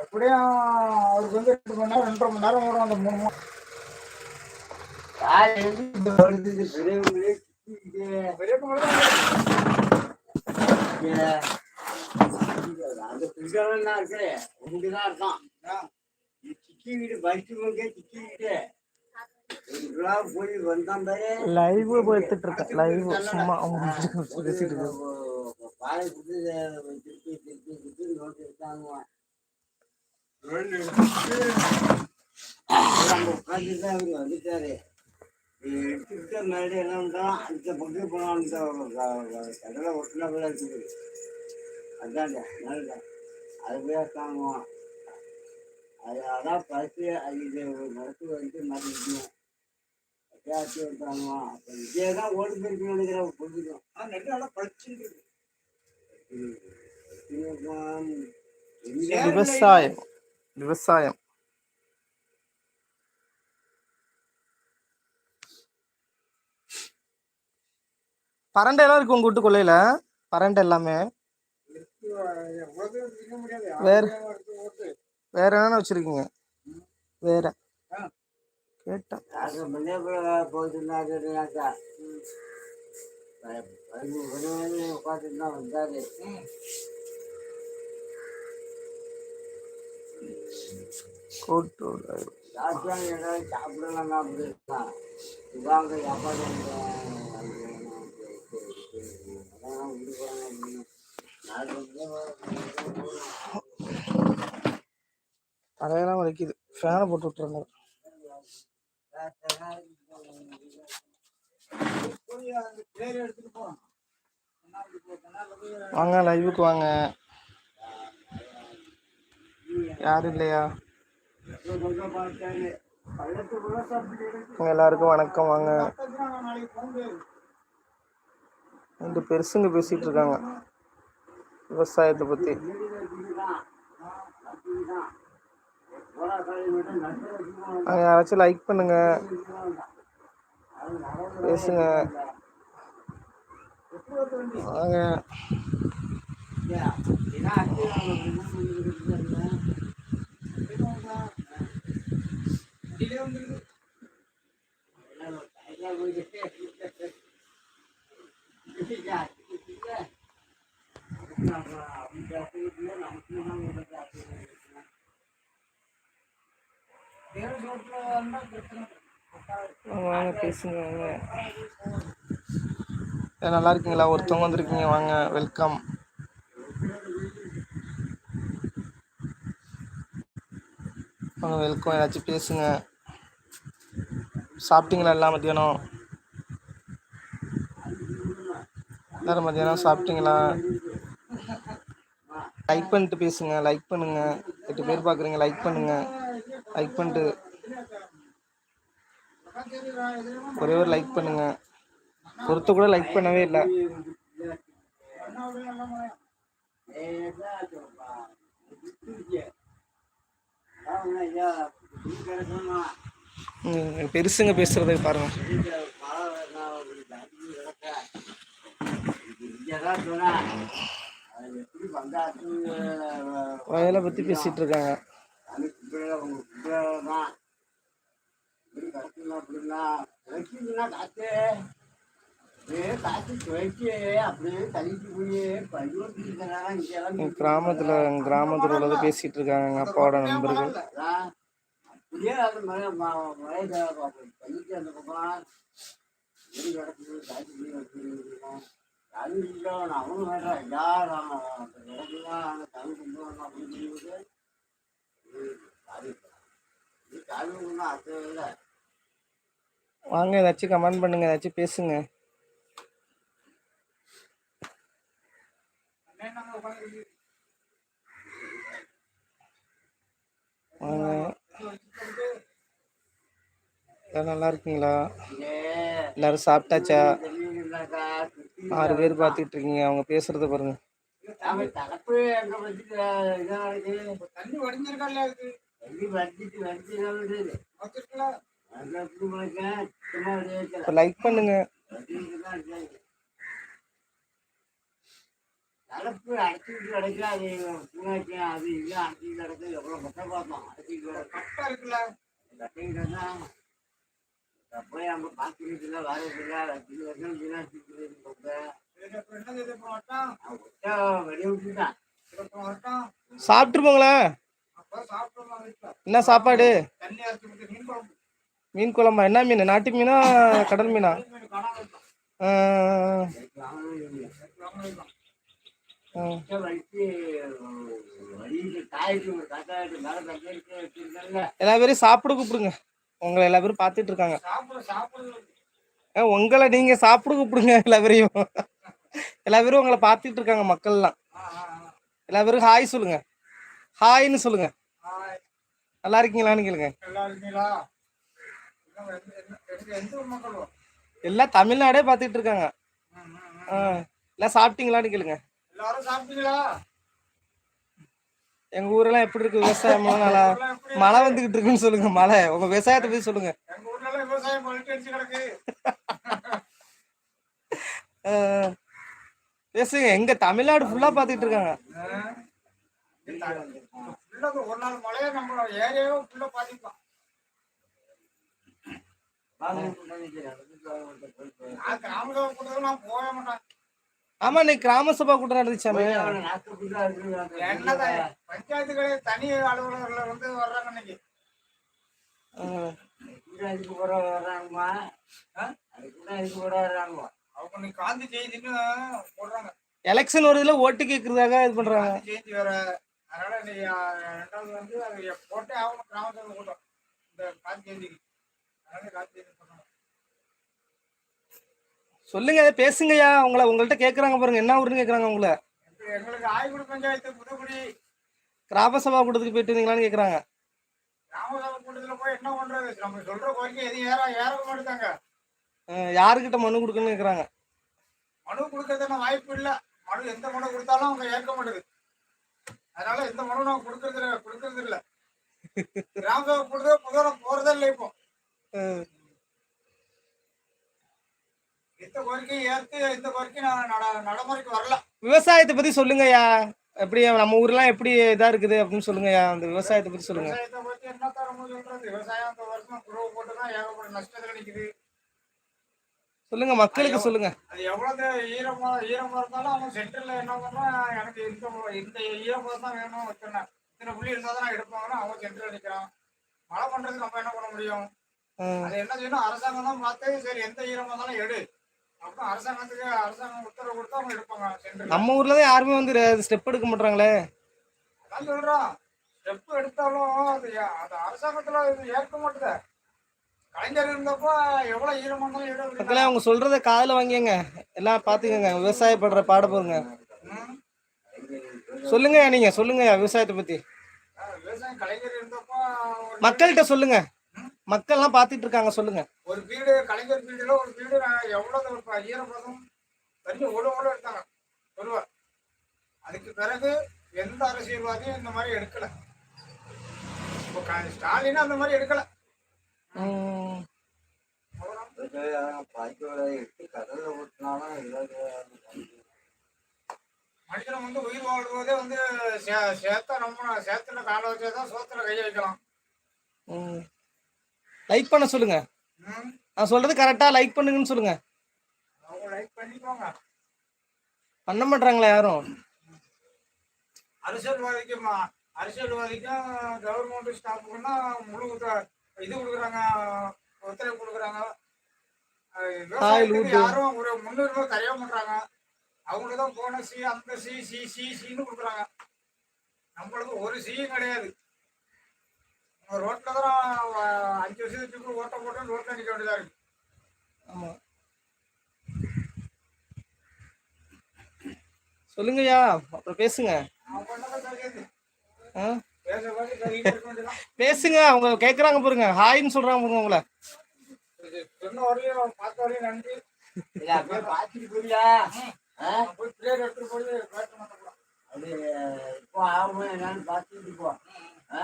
எப்படியும் அவருக்கு வந்து ரெண்டு மணி நேரம் ரெண்டரை மணி நேரம் வரும் அந்த மூணு மணி லைவ் எடுத்துட்டு இருக்கேன் லைவ் சும்மா அவங்க பேசிட்டு இருக்கேன் அவர் வந்துட்டாரு எடுத்துக்கிட்டு மேலே என்ன பண்றோம் பக்கம் போனோம் அந்த கடலை ஒட்டினா போல இருக்குது அதான்டா நல்லதா அது போய் காணுவோம் அது அதான் பறித்து அது இது மரத்து வந்து அப்போ இதே தான் ஓடி நினைக்கிறேன் புரிஞ்சுக்கும் நெட்டு நல்லா படிச்சுட்டு விவசாயம். விவசாயம். பரண்டை எல்லாம் இருக்கு உங்க வீட்டு கொள்ளையில? பரண்டை எல்லாமே. வேற வேற என்ன வச்சிருக்கீங்க? வேற. கேட்டேன் டாக்டர் வந்தாரு கோட்டூர் ஏதாவது சாப்பிடலாம் அப்படின்னா இதாங்க சாப்பாடு தலையெல்லாம் வலிக்குது. ஃபேனை போட்டு விட்டுருங்க வாங்க லைவுக்கு வாங்க. யாரும் இல்லையா? எல்லாருக்கும் வணக்கம் வாங்க. ரெண்டு பெருசுங்க பேசிட்டு இருக்காங்க. விவசாயத்தை பத்தி. யாராச்சும் லைக் பண்ணுங்க. பேசுங்க. வாங்க வாங்க வாங்க பேசுங்க வாங்க நல்லா இருக்கீங்களா ஒருத்தவங்க வந்திருக்கீங்க. வாங்க வெல்கம். வாங்க வெல்கம். ஏதாச்சும் பேசுங்க. சாப்பிட்டீங்களா எல்லாம் மத்தியானம்? எல்லாரும் மத்தியானம் சாப்பிட்டீங்களா? லைக் பண்ணிட்டு பேசுங்க. லைக் பண்ணுங்க. எட்டு பேர் பார்க்குறீங்க லைக் பண்ணுங்க. லைக் பண்ணிட்டு ஒரே ஒரு லைக் பண்ணுங்க. ஒருத்த கூட லைக் பண்ணவே இல்லை. பெருசுங்க பேசுறதை பாருங்க. வயலை பத்தி பேசிட்டு இருக்காங்க. அப்படியே தள்ளிட்டு கிராமத்துல கிராமத்துல உள்ளதை பேசிட்டு இருக்காங்க எங்க அப்பாவோட நண்பர்கள். அப்படியே அது மழை மழை பார்ப்போம் அந்த பக்கம் அவனும் கொண்டு அப்படின்னு ஒன்றும் அர்த்தம் இல்லை வாங்க ஏதாச்சும் கமெண்ட் பண்ணுங்க ஏதாச்சும் பேசுங்க. வாங்க. நல்லா இருக்கீங்களா? எல்லாரும் சாப்பிட்டாச்சா? ஆறு பேர் பார்த்துட்டு இருக்கீங்க அவங்க பேசுறத பாருங்க. தண்ணி இப்போ லைக் பண்ணுங்க. நடப்பு அடைச்சிக்கிட்டு கிடைக்கல அது பூனாச்சு அது இது அடைச்சிக்கிட்டு கிடக்கு எவ்வளோ கஷ்டம் பார்த்தோம் அடைச்சிக்கிட்டு கட்டா இருக்குல்ல கட்டிக்கிட்டு போய் அங்கே பார்த்துக்கிட்டு இல்லை வரது இல்லை அஞ்சு வருஷம் வெளியே விட்டுட்டான் இப்போ வட்டம் சாப்பிட்டு போங்களேன் அப்போ சாப்பிட்டோம் வீட்டில். என்ன சாப்பாடு? தண்ணி அரைச்சி விட்டு மீன் குழம்பு. மீன் குழம்பா? என்ன மீன்? நாட்டு மீனா கடல் மீனா? எல்லா பேரையும் சாப்பிட கூப்பிடுங்க. உங்களை எல்லா பேரும் பார்த்துட்டு இருக்காங்க. ஆ, உங்களை நீங்க சாப்பிட கூப்பிடுங்க எல்லா பேரையும். எல்லா பேரும் உங்களை பார்த்துட்டு இருக்காங்க மக்கள்லாம். எல்லா பேரும் ஹாய் சொல்லுங்க. ஹாய்னு சொல்லுங்க. நல்லா இருக்கீங்களான்னு கேளுங்க. எல்லாம் தமிழ்நாடே பார்த்துட்டு இருக்காங்க. எல்லாம் சாப்பிட்டீங்களான்னு கேளுங்க. எங்க ஊரெல்லாம் எப்படி இருக்கு விவசாயம்? நல்லா மழை வந்துகிட்டு இருக்குன்னு சொல்லுங்க மழை. உங்க விவசாயத்தை பத்தி சொல்லுங்க. பேசுங்க எங்க தமிழ்நாடு ஃபுல்லா பார்த்துட்டு இருக்காங்க. ஒரு நாள் மழையே நம்ம ஏரியாவே ஃபுல்லா பாதிக்கலாம் நான் கிராம சபை கூட்டத்துக்கு நான் போக மாட்டேன் ஆமா இன்னைக்கு கிராம சபா கூட்டம் நடந்துச்சாமே என்னதான் பஞ்சாயத்து கிடையாது தனி அலுவலகர்ல வந்து வர்றாங்க இன்னைக்கு. ஆ, இதுக்கு கூட வர்றாங்கம்மா. அதுக்கு இதுக்கு கூட வர்றாங்க அவங்க காந்தி ஜெயந்தின்னு போடுறாங்க. எலெக்ஷன் வருதுல ஓட்டு கேட்கறதாக இது பண்றாங்க. ஜெயந்தி வேற. அதனால இன்னைக்கு ஆ, ரெண்டாவது வந்து போட்டே ஆகணும் கிராம சபை கூட்டம். இந்த காந்தி ஜெயந்திக்கு அதனால காந்தி ஜெயந்தி பண்ணணும் சொல்லுங்க பேசுங்கய்யா. உங்களை உங்கள்ட்ட கேக்குறாங்க பாருங்க. என்ன ஊருன்னு கேக்குறாங்க உங்களை. எங்களுக்கு ஆய்குடி பஞ்சாயத்து புதுக்குடி கிராம சபா கூட்டத்துக்கு போயிட்டு இருந்தீங்களான்னு கேக்குறாங்க. கிராம சபை கூட்டத்துல போய் என்ன பண்றது? நம்ம சொல்ற கோரிக்கை எதுவும் ஏற ஏற மாட்டாங்க ஆ, யாருக்கிட்ட மனு கொடுக்கணும்னு கேக்குறாங்க. மனு கொடுக்கறதுன வாய்ப்பு இல்ல. மனு எந்த மனு கொடுத்தாலும் அவங்க ஏற்க மாட்டேது. அதனால எந்த மனு நாங்க கொடுக்கறது இல்ல கொடுக்கறது இல்ல கிராம சபை கூட்டத்துக்கு முதல்ல போறதே இல்லை இப்போ. விவசாயத்தை பத்தி சொல்லுங்கய்யா. எப்படி நம்ம ஊர்லாம் எப்படி இதா இருக்குது அப்படின்னு சொல்லுங்கய்யா. அந்த விவசாயத்தை பத்தி சொல்லுங்க. சொல்லுங்க மக்களுக்கு சொல்லுங்க. அது எவ்வளவு ஈரமா ஈரமா இருந்தாலும் அவன் சென்டர்ல என்ன பண்றான் எனக்கு இந்த இந்த ஈரப்பதம் தான் வேணும் இத்தனை இத்தனை புள்ளி இருந்தா தான் எடுப்பாங்கன்னா அவன் சென்டர்ல நிக்கிறான் மழை பண்றதுக்கு நம்ம என்ன பண்ண முடியும்? அது என்ன செய்யணும்? அரசாங்கம் தான் பார்த்து சரி எந்த ஈரமா இருந்தாலும் எடு. அரசாங்கத்துக்கு அரசாங்கம் உத்தரவு கொடுத்தா அவங்க எடுப்பாங்க நம்ம ஊர்ல தான் யாருமே வந்து ஸ்டெப் எடுக்க மாட்டாங்களே அதான் சொல்றான் ஸ்டெப் எடுத்தாலும் அது அது அரசாங்கத்துல ஏற்க மாட்டுது. கலைஞர் இருந்தப்போ எவ்வளவு ஈரமா இருந்தாலும் எடு அவங்க சொல்றத காதுல வாங்கிங்க எல்லாம் பாத்துக்கங்க விவசாயப்படுற பாட போருங்க. சொல்லுங்க நீங்க சொல்லுங்க விவசாயத்தை பத்தி. மக்கள்கிட்ட சொல்லுங்க. மக்கள்லாம் பாத்துட்டு இருக்காங்க சொல்லுங்க. ஒரு வீடு கலைஞர் வீடுல ஒரு வீடு எவ்வளவு ஈரப்பதம் தண்ணி ஓட ஓட எடுத்தாங்க. சொல்லுவார் அதுக்கு பிறகு எந்த அரசியல்வாதியும் இந்த மாதிரி எடுக்கல. இப்போ க- ஸ்டாலின் அந்த மாதிரி எடுக்கல. ம், அவ்வளவுதான். பாய்க்கோட எடுத்து கடல்ல ஊற்றினாலும் ஏதாவது மனுஷன் வந்து உயிர் வாழ்வதே வந்து சே- சேத்த நம்ம சேத்துல கால வச்சா தான் சோத்துல கைய வைக்கலாம். ம். லைக் பண்ண சொல்லுங்க. நான் சொல்றது கரெக்டா லைக் பண்ணுங்கன்னு சொல்லுங்க. லைக் பண்ணிக்கோங்க பண்ண மாட்டாங்களா யாரும்? அரசியல்வாதிக்கும்? அரசியல்வாதிக்கும் கவர்மெண்ட் ஸ்டாஃபுக்குன்னா முழு இது கொடுக்குறாங்க ஒத்துழைப்பு கொடுக்குறாங்க. விவசாயத்துக்கு. யாரும் ஒரு முன்னுரிமை தரைய மாட்டாங்க அவங்களுக்கு தான் போனஸ் அந்த சி சி சி சின்னு கொடுக்குறாங்க. நம்மளுக்கு ஒரு சியும் கிடையாது. ரோட்டில் தான் அஞ்சு வருஷத்துக்கு ஓட்ட போட்டு ரோட்ல நிக்க வேண்டியதாக இருக்கு ஆமா சொல்லுங்கய்யா அப்புறம் பேசுங்க. அவங்க பண்ணதான் ஆ? பேச வேண்டியதான் பேசுங்க அவங்க கேக்குறாங்க பாருங்க. ஹாய்னு சொல்றாங்க பாருங்க உங்களை. சொன்ன வரையும் பார்த்த வரையும் நன்றி இல்லை அப்படியே பார்த்துட்டு போறியா ஆ? போய் பிளேயர் எடுத்துட்டு போய் பேச மாட்டேன் அது இப்போ ஆகுமா என்னன்னு பார்த்துட்டு போ. ஆ?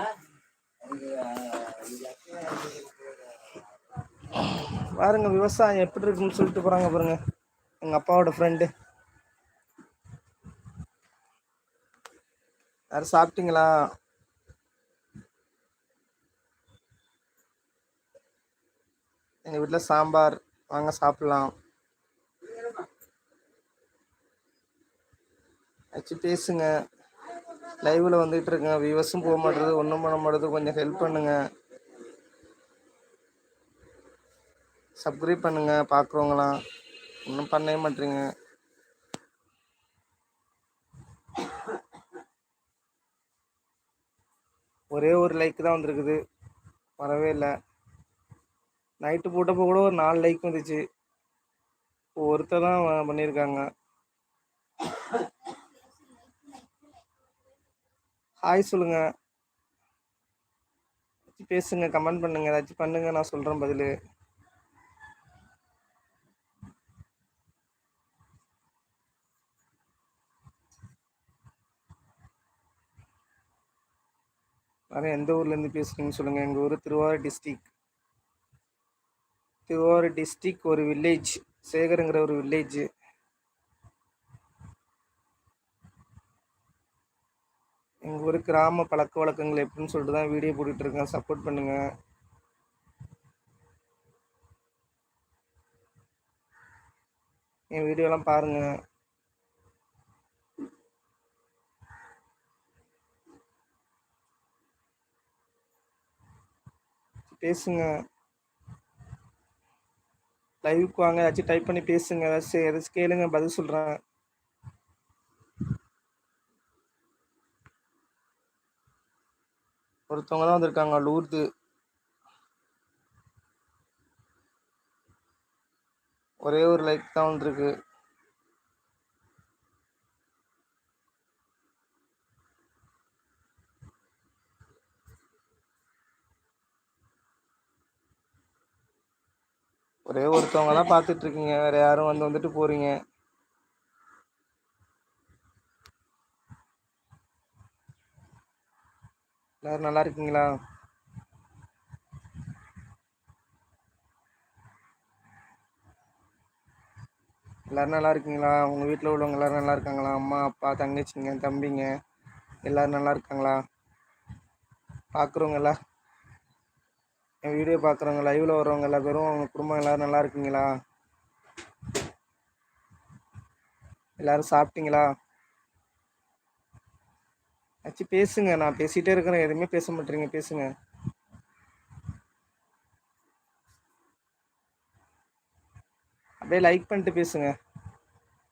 பாருங்க விவசாயம் எப்படி இருக்குன்னு சொல்லிட்டு போறாங்க பாருங்க. எங்க அப்பாவோட ஃப்ரெண்டு யாரும் சாப்பிட்டீங்களா? எங்கள் வீட்டில் சாம்பார். வாங்க சாப்பிட்லாம். வச்சு பேசுங்க. லைவில் வந்துட்டு இருக்கேன். வியூவர்ஸும் போக மாட்டேது ஒன்றும் பண்ண மாட்டேது கொஞ்சம் ஹெல்ப் பண்ணுங்க. சப்ஸ்கிரைப் பண்ணுங்க. பார்க்குறவங்களாம் ஒன்றும் பண்ணவே மாட்டீங்க. ஒரே ஒரு லைக் தான் வந்திருக்குது. வரவே இல்லை. நைட்டு போட்டப்போ கூட ஒரு நாலு லைக் வந்துச்சு. ஒருத்தர் தான் பண்ணியிருக்காங்க. ஹாய் சொல்லுங்க. பேசுங்க கமெண்ட் பண்ணுங்க ஏதாச்சும் பண்ணுங்க நான் சொல்றேன் பதில். வேற எந்த ஊர்ல இருந்து பேசுறீங்கன்னு சொல்லுங்க. எங்க ஊர் திருவாரூர் டிஸ்ட்ரிக் திருவாரூர் டிஸ்ட்ரிக் ஒரு வில்லேஜ் சேகருங்கிற ஒரு வில்லேஜ் ஒரு கிராம பழக்க வழக்கங்கள் எப்படின்னு சொல்லிட்டு தான் வீடியோ போட்டுட்டு இருக்கேன். சப்போர்ட் பண்ணுங்க. என் வீடியோலாம் பாருங்க. பேசுங்க. லைவுக்கு வாங்க. ஏதாச்சும் டைப் பண்ணி பேசுங்க. ஏதாச்சும் ஏதாச்சும் கேளுங்க. பதில் சொல்கிறேன் ஒருத்தவங்க தான் வந்திருக்காங்க லூர்து. ஒரே ஒரு லைக் தான் வந்திருக்கு. ஒரே ஒருத்தவங்க தான் பார்த்துட்டு இருக்கீங்க வேற யாரும் வந்து வந்துட்டு போறீங்க. எல்லாரும் நல்லா இருக்கீங்களா? எல்லாரும் நல்லா இருக்கீங்களா? உங்கள் வீட்டில் உள்ளவங்க எல்லாரும் நல்லா இருக்காங்களா? அம்மா அப்பா தங்கச்சிங்க தம்பிங்க எல்லோரும் நல்லா இருக்காங்களா? பார்க்குறவங்க எல்லாம் என் வீடியோ பார்க்குறவங்க லைவில் வரவங்க எல்லா பேரும் அவங்க குடும்பம் எல்லோரும் நல்லா இருக்கீங்களா? எல்லோரும் சாப்பிட்டீங்களா? ஆச்சு பேசுங்க. நான் பேசிட்டே இருக்கிறேன். எதுவுமே பேச மாட்டேறீங்க. பேசுங்க. அப்படியே லைக் பண்ணிட்டு பேசுங்க.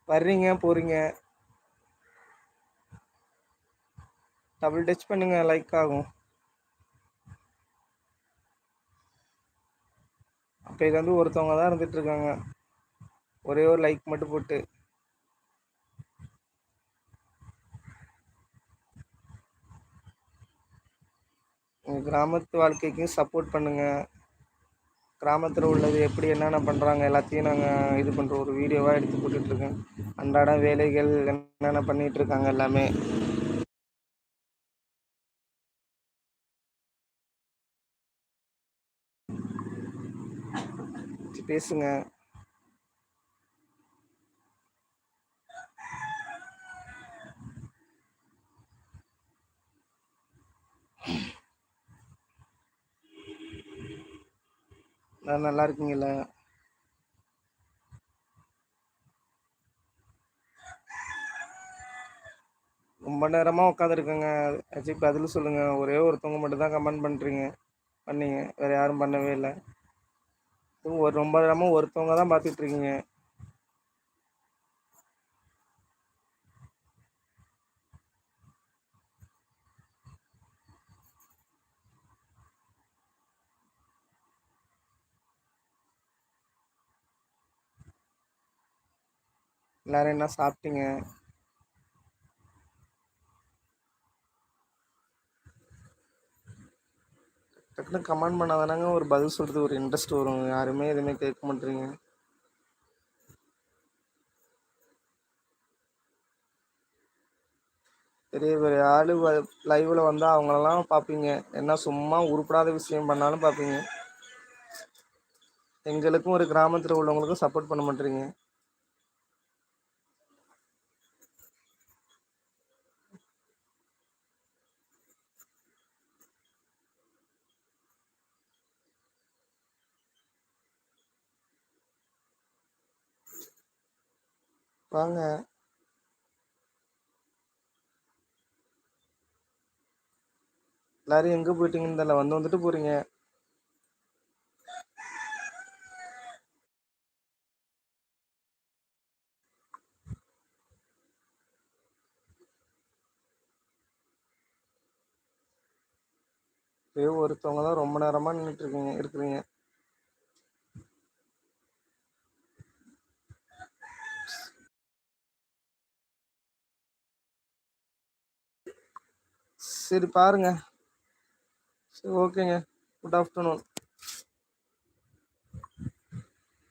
வர்றீங்க போறீங்க. டபுள் டச் பண்ணுங்க. லைக் ஆகும். அப்போ இது வந்து ஒருத்தவங்க தான் இருந்துட்டு இருக்காங்க. ஒரே ஒரு லைக் மட்டும் போட்டு. உங்கள் கிராமத்து வாழ்க்கைக்கும் சப்போர்ட் பண்ணுங்கள் கிராமத்தில் உள்ளது எப்படி என்னென்ன பண்ணுறாங்க எல்லாத்தையும் நாங்கள் இது பண்ணுற ஒரு வீடியோவாக எடுத்து போட்டுட்ருக்கேன். அன்றாட வேலைகள் என்னென்ன பண்ணிகிட்ருக்காங்க எல்லாமே. பேசுங்க. நான் நல்லா இருக்கீங்களா? ரொம்ப நேரமாக உட்காந்துருக்கேங்க ஆக்சுவலி பதில் சொல்லுங்கள் ஒரே ஒருத்தவங்க மட்டும் தான் கமெண்ட் பண்ணுறீங்க பண்ணீங்க. வேறு யாரும் பண்ணவே இல்லை. ஒரு ரொம்ப நேரமாக ஒருத்தவங்க தான் பார்த்துட்ருக்கீங்க எல்லாரும் என்ன சாப்பிட்டீங்க? டக்குனு கமெண்ட் பண்ணாதானாங்க ஒரு பதில் சொல்கிறது ஒரு இன்ட்ரெஸ்ட் வரும். யாருமே எதுவுமே கேட்க மாட்டேறீங்க. பெரிய பெரிய ஆளு லைவில் வந்தால் அவங்களெல்லாம் பார்ப்பீங்க. என்ன சும்மா உருப்படாத விஷயம் பண்ணாலும் பார்ப்பீங்க. எங்களுக்கும் ஒரு கிராமத்தில் உள்ளவங்களுக்கும் சப்போர்ட் பண்ண மாட்டேறீங்க. வாங்க. எல்லாரும் எங்க போயிட்டீங்கன்னு தெரியல வந்து வந்துட்டு போறீங்க. ஒருத்தவங்க தான் ரொம்ப நேரமா நின்றுட்டு இருக்கீங்க இருக்கிறீங்க. சரி பாருங்க. சரி ஓகேங்க. Good afternoon